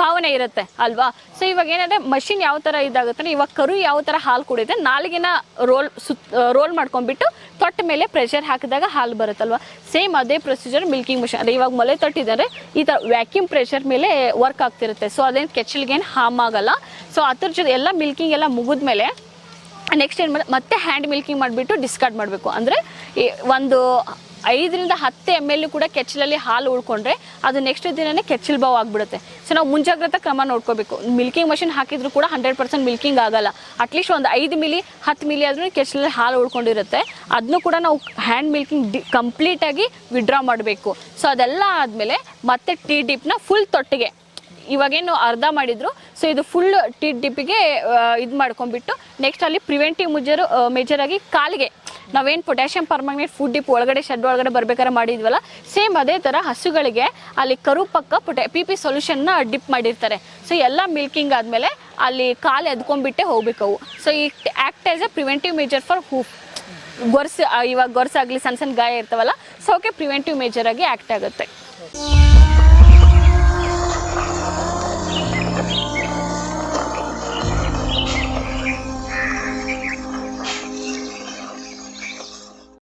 Speaker 1: ಭಾವನೆ ಇರುತ್ತೆ, ಅಲ್ವಾ? ಸೊ ಇವಾಗ ಏನಂದ್ರೆ ಮಷಿನ್ ಯಾವ ಥರ ಇದಾಗುತ್ತೆ ಇವಾಗ ಕರು ಯಾವ ಥರ ಹಾಲು ಕುಡಿಯುತ್ತೆ, ನಾಲಿಗೆನ ರೋಲ್ ಸುತ್ ರೋಲ್ ಮಾಡ್ಕೊಂಡ್ಬಿಟ್ಟು ತೊಟ್ಟ ಮೇಲೆ ಪ್ರೆಷರ್ ಹಾಕಿದಾಗ ಹಾಲು ಬರುತ್ತಲ್ವ ಸೇಮ್ ಅದೇ ಪ್ರೊಸೀಜರ್ ಮಿಲ್ಕಿಂಗ್ ಮಷಿನ್ ಅದೇ ಇವಾಗ ಮೊಲೆ ತೊಟ್ಟಿದ್ದಾರೆ, ಈ ಥರ ವ್ಯಾಕ್ಯೂಮ್ ಪ್ರೆಷರ್ ಮೇಲೆ ವರ್ಕ್ ಆಗ್ತಿರುತ್ತೆ. ಸೊ ಅದೇನು ಕೆಚ್ಚಲ್ಗೇನು ಹಾರ್ಮ್ ಆಗಲ್ಲ. ಸೊ ಅದ್ರ ಜೊತೆ ಎಲ್ಲ ಮಿಲ್ಕಿಂಗ್ ಎಲ್ಲ ಮುಗಿದ್ಮೇಲೆ ನೆಕ್ಸ್ಟ್ ಏನು ಮಾಡಿ, ಮತ್ತೆ ಹ್ಯಾಂಡ್ ಮಿಲ್ಕಿಂಗ್ ಮಾಡಿಬಿಟ್ಟು ಡಿಸ್ಕಾರ್ಡ್ ಮಾಡಬೇಕು. ಅಂದರೆ ಒಂದು ಐದರಿಂದ ಹತ್ತು ಎಂ ಎಲ್ ಕೂಡ ಕೆಚ್ಚಲಲ್ಲಿ ಹಾಲು ಉಳ್ಕೊಂಡ್ರೆ ಅದು ನೆಕ್ಸ್ಟ್ ದಿನನೇ ಕೆಚ್ಚಲ್ ಬಾವು ಆಗಿಬಿಡುತ್ತೆ. ಸೊ ನಾವು ಮುಂಜಾಗ್ರತಾ ಕ್ರಮ ನೋಡ್ಕೋಬೇಕು. ಮಿಲ್ಕಿಂಗ್ ಮಷಿನ್ ಹಾಕಿದ್ರು ಕೂಡ ಹಂಡ್ರೆಡ್ ಪರ್ಸೆಂಟ್ ಮಿಲ್ಕಿಂಗ್ ಆಗಲ್ಲ. ಅಟ್ಲೀಸ್ಟ್ ಒಂದು ಐದು ಮಿಲಿ, ಹತ್ತು ಮಿಲಿ ಆದ್ರೂ ಕೆಚ್ಚಲಲ್ಲಿ ಹಾಲು ಉಳ್ಕೊಂಡಿರುತ್ತೆ. ಅದನ್ನು ಕೂಡ ನಾವು ಹ್ಯಾಂಡ್ ಮಿಲ್ಕಿಂಗ್ ಡಿ ಕಂಪ್ಲೀಟಾಗಿ ವಿಡ್ರಾ ಮಾಡಬೇಕು. ಸೊ ಅದೆಲ್ಲ ಆದಮೇಲೆ ಮತ್ತೆ ಟೀ ಡಿಪ್ನ ಫುಲ್ ತೊಟ್ಟಿಗೆ ಇವಾಗೇನು ಅರ್ಧ ಮಾಡಿದ್ರು. ಸೊ ಇದು ಫುಲ್ ಟಿ ಡಿಪ್ಪಿಗೆ ಇದು ಮಾಡ್ಕೊಂಡ್ಬಿಟ್ಟು ನೆಕ್ಸ್ಟ್ ಅಲ್ಲಿ ಪ್ರಿವೆಂಟಿವ್ ಮುಜರು ಮೇಜರ್ ಆಗಿ ಕಾಲಿಗೆ. ನಾವೇನು ಪೊಟ್ಯಾಷಿಯಂ ಪರ್ಮಾಂಗನೇಟ್ ಫುಡ್ ಡಿಪ್ ಒಳಗಡೆ ಶೆಡ್ ಒಳಗಡೆ ಬರ್ಬೇಕಾದ್ರೆ ಮಾಡಿದ್ವಲ್ಲ ಸೇಮ್ ಅದೇ ಥರ ಹಸುಗಳಿಗೆ ಅಲ್ಲಿ ಕರು ಪಕ್ಕ ಪೊಟ್ಯಾ ಪಿ ಪಿ ಸೊಲ್ಯೂಷನ್ನ ಡಿಪ್ ಮಾಡಿರ್ತಾರೆ. ಸೊ ಎಲ್ಲ ಮಿಲ್ಕಿಂಗ್ ಆದಮೇಲೆ ಅಲ್ಲಿ ಕಾಲು ಎದ್ಕೊಂಡ್ಬಿಟ್ಟೆ ಹೋಗ್ಬೇಕು ಅವು ಸೊ ಈ act as a preventive measure for hoof ಗೊರ್ಸ್ ಇವಾಗ ಗೊರ್ಸಾಗಲಿ ಸಣ್ಣ ಸಣ್ಣ ಗಾಯ ಇರ್ತಾವಲ್ಲ ಸೊ ಅವಕ್ಕೆ ಪ್ರಿವೆಂಟಿವ್ ಮೇಜರ್ ಆಗಿ ಆ್ಯಕ್ಟ್ ಆಗುತ್ತೆ.